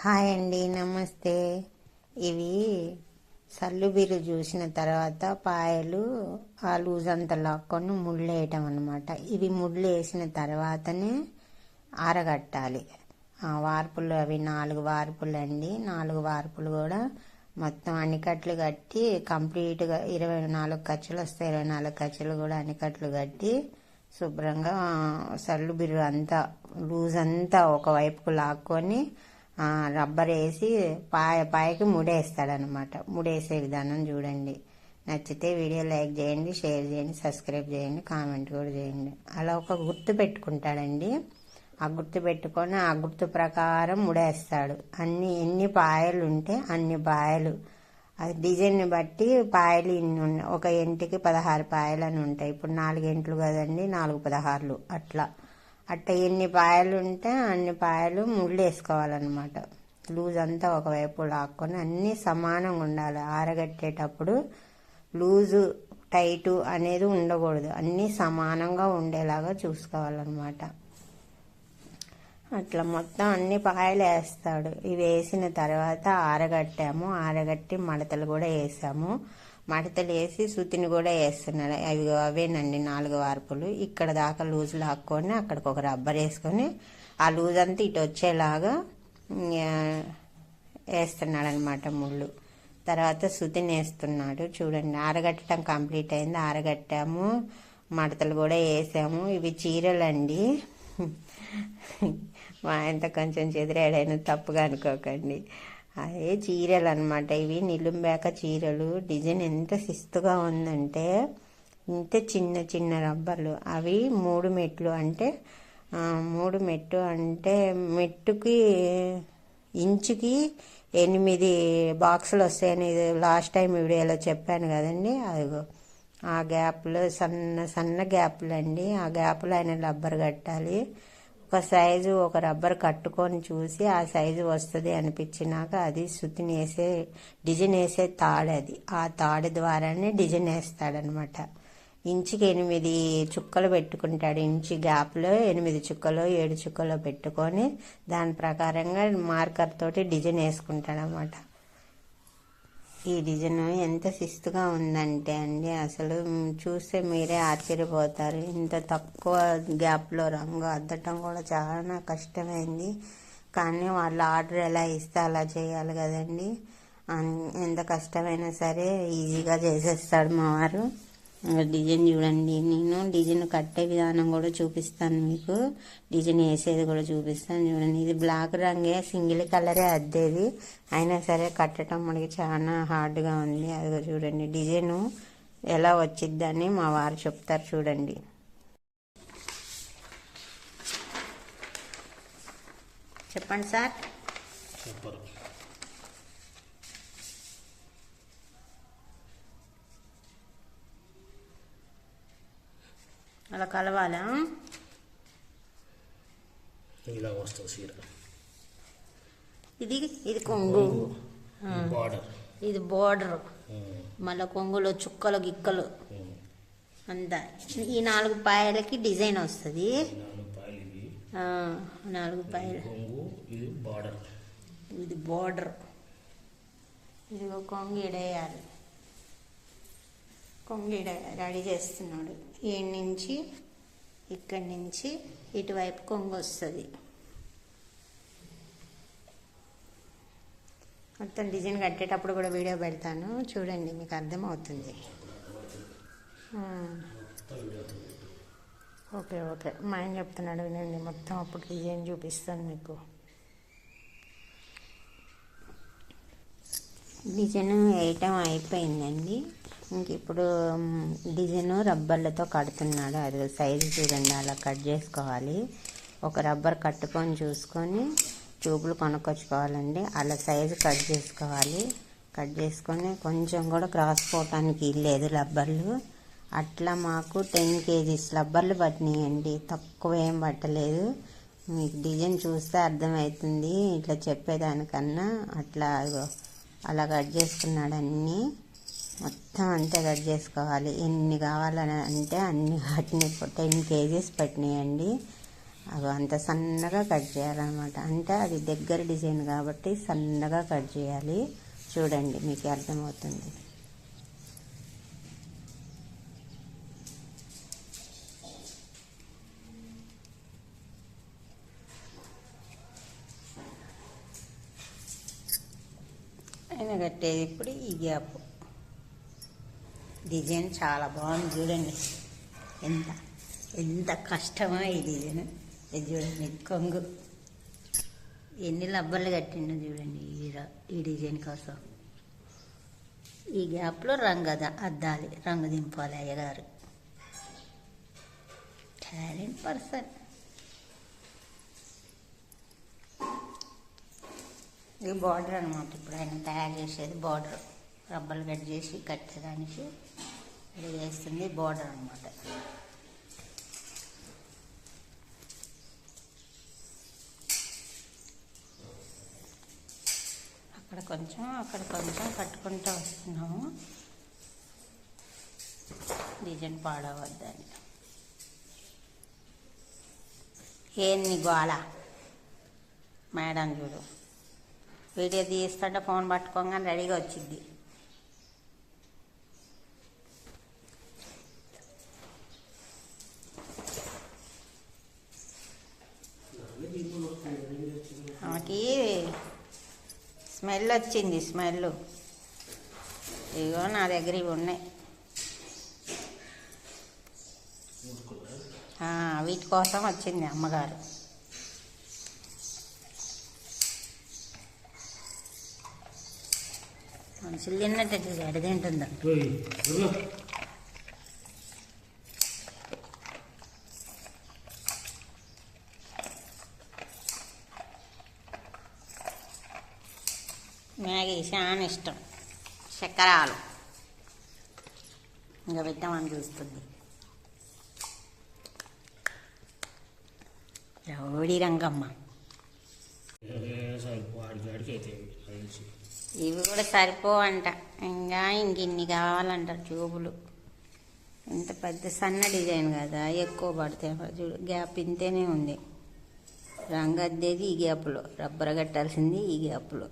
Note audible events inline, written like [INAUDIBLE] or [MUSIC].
Hi అండి నమస్తే. ఇవి సల్లుబిరు చూసిన తర్వాత పాయలు ఆ లూజ్ అంతా లాక్కొని ముళ్ళు వేయటం అనమాట ఇవి ముళ్ళు వేసిన తర్వాతనే ఆరగట్టాలి. వార్పులు అవి నాలుగు వార్పులు అండి. నాలుగు వార్పులు కూడా మొత్తం అనికట్లు కట్టి కంప్లీట్గా ఇరవై నాలుగు ఖర్చులు వస్తాయి. ఇరవై నాలుగు ఖర్చులు కూడా అనికట్లు కట్టి శుభ్రంగా సల్లు బిర్రు అంతా లూజ్ అంతా ఒకవైపుకు లాక్కొని రబ్బర్ వేసి పాయ పాయకి ముడేస్తాడనమాట. ముడేసే విధానం చూడండి. నచ్చితే వీడియో లైక్ చేయండి షేర్ చేయండి సబ్స్క్రైబ్ చేయండి కామెంట్ కూడా చేయండి. అలా ఒక గుర్తు పెట్టుకుంటాడండి. ఆ గుర్తు పెట్టుకొని ఆ గుర్తు ప్రకారం ముడేస్తాడు. అన్ని ఎన్ని పాయలు ఉంటే అన్ని పాయలు. అది డిజైన్ని బట్టి పాయలు ఇన్ని ఉన్నాయి. ఒక ఇంటికి పదహారు పాయలు అని ఉంటాయి. ఇప్పుడు నాలుగు ఇంట్లు కదండి నాలుగు పదహారులు. అట్లా. అట్ట ఎన్ని పాయలు ఉంటే అన్ని పాయలు ముళ్ళు వేసుకోవాలన్నమాట లూజ్ అంతా ఒకవైపు లాక్కొని అన్నీ సమానంగా ఉండాలి. ఆరగట్టేటప్పుడు లూజు టైటు అనేది ఉండకూడదు. అన్నీ సమానంగా ఉండేలాగా చూసుకోవాలన్నమాట. అట్లా మొత్తం అన్ని పాయలు వేస్తాడు. ఇవి వేసిన తర్వాత ఆరగట్టాము. ఆరగట్టి మడతలు కూడా వేసాము. మడతలు వేసి సుతిని కూడా వేస్తున్నాడు. అవి అవేనండి నాలుగు వార్పులు. ఇక్కడ దాకా లూజ్ లాక్కొని అక్కడికి ఒక రబ్బర్ వేసుకొని ఆ లూజ్ అంతా ఇటు వచ్చేలాగా వేస్తున్నాడనమాట వేస్తున్నాడు అనమాట ముళ్ళు. తర్వాత సుతిని వేస్తున్నాడు. చూడండి ఆరగట్టడం కంప్లీట్ అయింది. ఆరగట్టాము. మడతలు కూడా వేసాము. ఇవి చీరలండి. [LAUGHS] మా ఆయనతో కొంచెం చెదిరాడైనా తప్పుగా అనుకోకండి. అదే చీరలు అనమాట ఇవి నిలుంబేక చీరలు. డిజైన్ ఎంత శిస్తుగా ఉందంటే ఇంత చిన్న చిన్న రబ్బర్లు. అవి మూడు మెట్లు అంటే మూడు మెట్టు అంటే మెట్టుకి ఇంచుకి ఎనిమిది బాక్సులు వస్తాయని లాస్ట్ టైం వీడియోలో చెప్పాను కదండి. అదిగో ఆ గ్యాప్లో సన్న సన్న గ్యాప్లు అండి ఆ గ్యాప్లో ఆయన రబ్బర్ కట్టాలి. ఒక సైజు ఒక రబ్బర్ కట్టుకొని చూసి ఆ సైజు వస్తుంది అనిపించినాక అది సుతిని వేసే డిజైన్ వేసే తాడు అది. ఆ తాడు ద్వారానే డిజైన్ వేస్తాడనమాట ఇంచుకి ఎనిమిది చుక్కలు పెట్టుకుంటాడు. ఇంచు గ్యాప్లో ఎనిమిది చుక్కలు ఏడు చుక్కలు పెట్టుకొని దాని ప్రకారంగా మార్కర్ తోటి డిజైన్ వేసుకుంటాడనమాట ఈ డిజైన్ ఎంత శిస్తుగా ఉందంటే అండి అసలు చూస్తే మీరే ఆశ్చర్యపోతారు. ఇంత తక్కువ గ్యాప్లో రంగు అద్దటం కూడా చాలా కష్టమైంది. కానీ వాళ్ళు ఆర్డర్ ఎలా ఇస్తే అలా చేయాలి కదండి. అన్- ఎంత కష్టమైనా సరే ఈజీగా చేసేస్తాడు మా వారు. డిజైన్ చూడండి. నేను డిజైన్ కట్టే విధానం కూడా చూపిస్తాను మీకు. డిజైన్ వేసేది కూడా చూపిస్తాను చూడండి. ఇది బ్లాక్ రంగే సింగిల్ కలరే అద్దేది. అయినా సరే కట్టడం మనకి చాలా హార్డ్గా ఉంది. అదిగో చూడండి. డిజైన్ ఎలా వచ్చిద్దని మా వారు చెప్తారు చూడండి. చెప్పండి సార్. అలా కలవాలా? ఇలా వస్తుంది చీర. ఇది? ఇది కొంగు. బార్డర్. ఇది బోర్డర్. మళ్ళీ కొంగులో చుక్కలు గిక్కలు. అంతా. ఈ నాలుగు పాయలకి డిజైన్ వస్తుంది. నాలుగు పాయలు ఇది బార్డర్. ఇది బోర్డర్. ఇది కొంగు ఇడేయాలి కొంగి రెడీ చేస్తున్నాడు. ఈ నుంచి ఇక్కడి నుంచి ఇటువైపు కొంగు వస్తుంది. మొత్తం డిజైన్ కట్టేటప్పుడు కూడా వీడియో పెడతాను. చూడండి మీకు అర్థమవుతుంది. Okay okay. మా ఆయన చెప్తున్నాడు వినండి మొత్తం అప్పుడు డిజైన్ చూపిస్తాను మీకు. డిజైన్ వేయటం అయిపోయిందండి. ఇంక ఇప్పుడు డిజైన్ రబ్బర్లతో కడుతున్నాడు. అది సైజు చూడండి అలా కట్ చేసుకోవాలి. ఒక రబ్బర్ కట్టుకొని చూసుకొని ట్యూబులు కొనుక్కొచ్చుకోవాలండి. అలా సైజు కట్ చేసుకోవాలి. కట్ చేసుకొని కొంచెం కూడా క్రాస్ పోవటానికి లేదు రబ్బర్లు. అట్లా మాకు టెన్ కేజీస్ రబ్బర్లు పట్టినాయండి. తక్కువ ఏం పట్టలేదు. మీకు డిజైన్ చూస్తే అర్థమవుతుంది. ఇట్లా చెప్పేదానికన్నా అట్లా అలా కట్ చేసుకున్నాడు అన్నీ. మొత్తం అంతే కట్ చేసుకోవాలి. ఎన్ని కావాలని అంటే అన్ని వాటిని టెన్ కేజీస్ పట్టినాయండి. అవి అంత సన్నగా కట్ చేయాలన్నమాట. అంటే అది దగ్గర డిజైన్ కాబట్టి సన్నగా కట్ చేయాలి. చూడండి మీకు అర్థమవుతుంది. ఆయన కట్టేది ఇప్పుడు ఈ గ్యాప్. డిజైన్ చాలా బాగుంది చూడండి. ఎంత ఎంత కష్టమో ఈ డిజైన్. ఇది చూడండి కొంగు. ఎన్ని లబ్బర్లు కట్టిండో చూడండి ఈ ఈ డిజైన్ కోసం. ఈ గ్యాప్లో రంగు అద్దాలి రంగు దింపాలి అయ్యగారు. Talent person. ఇది బార్డర్ అనమాట ఇప్పుడు ఆయన తయారు చేసేది బార్డర్. రబ్బలు కట్ చేసి కట్టడానికి ఇది వేస్తుంది బోర్డర్ అనమాట అక్కడ కొంచెం అక్కడ కొంచెం కట్టుకుంటూ వస్తున్నాము. డిజైన్ పాడవద్దని ఏంది గోళ మేడం చూడు. వీడియో తీస్తుంటే ఫోన్ పట్టుకోగానే రెడీగా వచ్చింది స్మెల్ వచ్చింది స్మెల్. ఇగో నా దగ్గర ఇవి ఉన్నాయి. వీటి కోసం వచ్చింది అమ్మగారు. మనుషులు తిన్నట్టు అడిగింటుందా మ్యాగీ చాలా ఇష్టం. చక్కరాలు ఇంకా పెట్టామని చూస్తుంది. రౌడీ రంగమ్మ. ఇవి కూడా సరిపోవంట. ఇంకా ఇంక ఇన్ని చూపులు ట్యూబులు. ఇంత పెద్ద సన్న డిజైన్ కదా ఎక్కువ పడతాయి చూడు గ్యాప్ ఇంతేనే ఉంది. రంగు అద్దేది ఈ గ్యాప్లో రబ్బర్ కట్టాల్సింది ఈ గ్యాప్లో.